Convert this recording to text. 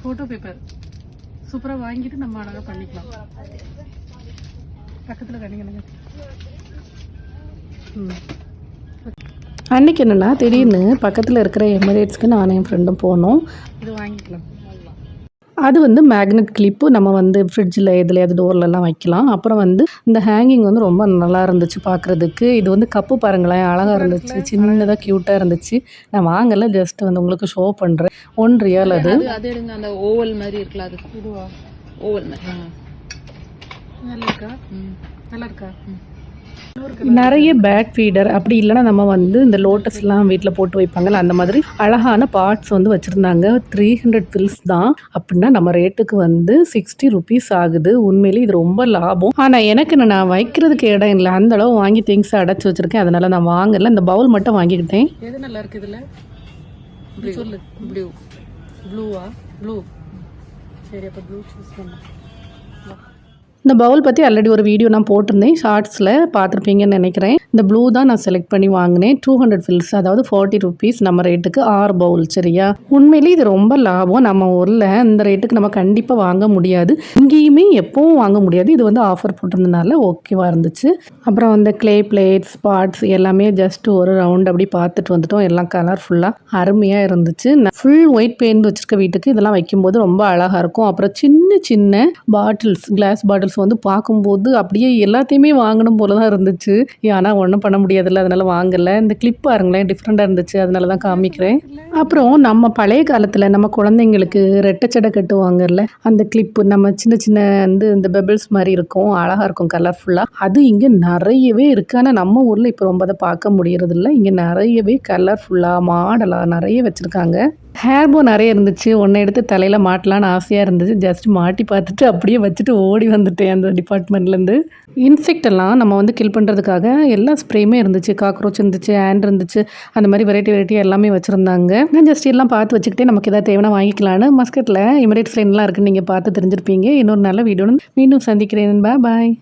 Photo paper சூப்பராக வாங்கிட்டு நம்ம அழகாக பண்ணிக்கலாம். பக்கத்தில் கணிக்கணுங்க ம். அன்னைக்கு என்னென்னா திடீர்னு பக்கத்தில் இருக்கிற எமிரேட்ஸ்க்கு நானும் என் ஃப்ரெண்டும் போனோம். இது வாங்கிக்கலாம். அது வந்து மேக்னெட் கிளிப்பு நம்ம வந்து ஃப்ரிட்ஜில் எதுலையாவது டோர்லலாம் வைக்கலாம். அப்புறம் வந்து இந்த ஹேங்கிங் வந்து ரொம்ப நல்லா இருந்துச்சு பார்க்குறதுக்கு இது வந்து கப்பு பாருங்களேன் அழகாக இருந்துச்சு. சின்னதாக க்யூட்டாக இருந்துச்சு. நான் வாங்கலை ஜஸ்ட் வந்து உங்களுக்கு ஷோ பண்ணுறேன் ஒன் ரியல் அது. அது அது எடுங்க அந்த ஓவல் மாதிரி இருக்குல்ல அது. ஓவல் மாதிரி நல்லா இருக்கா? நல்லா இருக்கா? நிறைய பேட் ஃபீடர் அப்படி இல்லைன்னா நம்ம வந்து இந்த லோட்டஸ்லாம் வீட்டில் போட்டு வைப்பாங்கல்ல அந்த மாதிரி அழகான பார்ட்ஸ் வந்து வச்சுருந்தாங்க. த்ரீ ஹண்ட்ரட் பில்ஸ் தான். அப்படின்னா நம்ம ரேட்டுக்கு வந்து சிக்ஸ்டி ருபீஸ் ஆகுது. உண்மையிலே இது ரொம்ப லாபம். ஆனால் எனக்கு என்ன, நான் வைக்கிறதுக்கு இடம் இல்லை. அந்த அளவு வாங்கி திங்ஸ் அடைச்சி வச்சுருக்கேன். அதனால் நான் வாங்கலை. இந்த பவுல் மட்டும் வாங்கிக்கிட்டேன். எது நல்லா இருக்கு இதில்? சொல்லு. ப்ளூ ப்ளூவா ப்ளூ சரி அப்போ ப்ளூ சூஸ் பண்ணலாம் இந்த பவுல் பற்றி ஆல்ரெடி ஒரு வீடியோ நான் போட்டிருந்தேன். ஷார்ட்ஸில் பார்த்துருப்பீங்கன்னு நினைக்கிறேன். இந்த ப்ளூ தான் நான் செலக்ட் பண்ணி வாங்கினேன். டூ ஹண்ட்ரட் ஃபில்ஸ் அதாவது ஃபார்ட்டி ருபீஸ் நம்ம ரேட்டுக்கு ஆறு பவுல் சரியா? உண்மையிலேயே இது ரொம்ப லாபம். நம்ம ஊரில் இந்த ரேட்டுக்கு நம்ம கண்டிப்பாக வாங்க முடியாது. இங்கேயுமே எப்பவும் வாங்க முடியாது. இது வந்து ஆஃபர் போட்டிருந்தனால ஓகேவாக இருந்துச்சு. அப்புறம் அந்த க்ளே பிளேட்ஸ் பாட்ஸ் எல்லாமே ஜஸ்ட் ஒரு ரவுண்ட் அப்படி பார்த்துட்டு வந்துட்டோம். எல்லாம் கலர்ஃபுல்லாக அருமையாக இருந்துச்சு. ஃபுல் ஒயிட் பெயிண்ட் வச்சுருக்க வீட்டுக்கு இதெல்லாம் வைக்கும்போது ரொம்ப அழகாக இருக்கும். அப்புறம் சின்ன சின்ன பாட்டில்ஸ் கிளாஸ் பாட்டில்ஸ் வந்து பார்க்கும்போது அப்படியே எல்லாத்தையுமே வாங்கணும் போல தான் இருந்துச்சு ஆனால் ஒன்றும் பண்ண முடியாதுல்ல அதனால் வாங்கலை. இந்த கிளிப் பாருங்களேன் டிஃப்ரெண்ட்டாக இருந்துச்சு. அதனால தான் காமிக்கிறேன். அப்புறம் நம்ம பழைய காலத்தில் நம்ம குழந்தைங்களுக்கு ரெட்டச்சடை கட்டுவாங்கல்ல அந்த கிளிப்பு நம்ம சின்ன சின்ன வந்து இந்த பெபிள்ஸ் மாதிரி இருக்கும் அழகாக இருக்கும் கலர்ஃபுல்லாக அது இங்கே நிறையவே இருக்குது ஆனால் நம்ம ஊரில் இப்போ ரொம்ப அதை பார்க்க முடியறதில்ல. இங்கே நிறையவே கலர்ஃபுல்லாக மாடலாக நிறைய வச்சுருக்காங்க. ஹேர் போ நிறைய இருந்துச்சு. ஒன்றை எடுத்து தலையில் மாட்டலான்னு ஆசையாக இருந்துச்சு. ஜஸ்ட் மாட்டி பார்த்துட்டு அப்படியே வச்சுட்டு ஓடி வந்துட்டேன் அந்த டிபார்ட்மெண்ட்லேருந்து இன்செக்ட் எல்லாம் நம்ம வந்து கில் பண்ணுறதுக்காக எல்லா ஸ்ப்ரேயுமே இருந்துச்சு. காக்ரோச் இருந்துச்சு ஆண்ட் இருந்துச்சு. அந்த மாதிரி வெரைட்டி வெரைட்டி எல்லாமே வச்சுருந்தாங்க. நான் ஜஸ்ட் எல்லாம் பார்த்து வச்சுக்கிட்டே நமக்கு எதாவது தேவைன்னா வாங்கிக்கலான்னு மஸ்கட்டில் இமிரேட் ஃப்ளைன்லாம் இருக்குன்னு நீங்கள் பார்த்து தெரிஞ்சிருப்பீங்க. இன்னொரு நல்ல வீடியோன்னு மீண்டும் சந்திக்கிறேன். பாய்